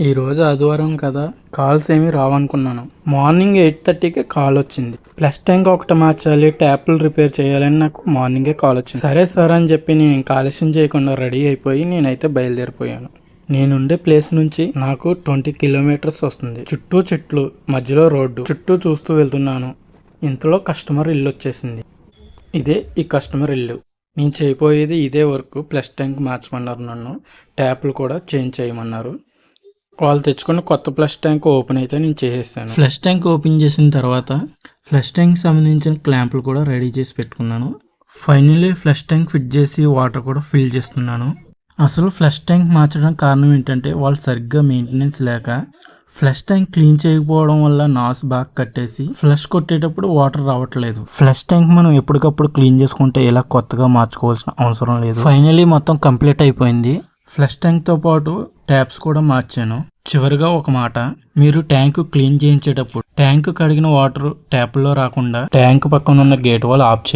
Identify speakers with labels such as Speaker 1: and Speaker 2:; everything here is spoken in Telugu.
Speaker 1: ఈరోజు ఆదివారం కదా కాల్స్ ఏమీ రావనుకున్నాను. మార్నింగ్ ఎయిట్ థర్టీకి కాల్ వచ్చింది. ప్లస్ ట్యాంక్ ఒకటి మార్చాలి ట్యాప్లు రిపేర్ చేయాలని నాకు మార్నింగే కాల్ వచ్చింది. సరే సార్ అని చెప్పి నేను ఇంకా ఆలస్యం చేయకుండా రెడీ అయిపోయి నేనైతే బయలుదేరిపోయాను. నేనుండే ప్లేస్ నుంచి నాకు ట్వంటీ కిలోమీటర్స్ వస్తుంది. చుట్టూ చెట్లు మధ్యలో రోడ్డు చుట్టూ చూస్తూ వెళ్తున్నాను. ఇంతలో కస్టమర్ ఇల్లు వచ్చేసింది. ఇదే ఈ కస్టమర్ ఇల్లు. నేను చేయబోయేది ఇదే వరకు. ప్లస్ ట్యాంక్ మార్చమన్నారు నన్ను. ట్యాప్లు కూడా చేంజ్ చేయమన్నారు. వాళ్ళు తెచ్చుకున్న కొత్త ఫ్లష్ ట్యాంక్ ఓపెన్ అయితే నేను చేసేసాను ఫ్లష్ ట్యాంక్ ఓపెన్ చేసిన తర్వాత ఫ్లష్ ట్యాంక్ సంబంధించిన క్లాంపులు కూడా రెడీ చేసి పెట్టుకున్నాను. ఫైనల్లీ ఫ్లష్ ట్యాంక్ ఫిట్ చేసి వాటర్ కూడా ఫిల్ చేస్తున్నాను. అసలు ఫ్లష్ ట్యాంక్ మార్చడం కారణం ఏంటంటే వాళ్ళు సరిగ్గా మెయింటెనెన్స్ లేక ఫ్లష్ ట్యాంక్ క్లీన్ చేయకపోవడం వల్ల నాస్ బాగా కట్టేసి ఫ్లష్ కొట్టేటప్పుడు వాటర్ రావట్లేదు. ఫ్లష్ ట్యాంక్ మనం ఎప్పటికప్పుడు క్లీన్ చేసుకుంటే ఇలా కొత్తగా మార్చుకోవాల్సిన అవసరం లేదు. ఫైనలీ మొత్తం కంప్లీట్ అయిపోయింది. ఫ్లష్ ట్యాంక్తో పాటు ట్యాప్స్ కూడా మార్చాను. చివరిగా ఒక మాట మీరు ట్యాంకు క్లీన్ చేయించేటప్పుడు ట్యాంక్ కడిగిన వాటర్ ట్యాప్లో రాకుండా ట్యాంక్ పక్కన ఉన్న గేట్ వాల్ ఆఫ్ చేయండి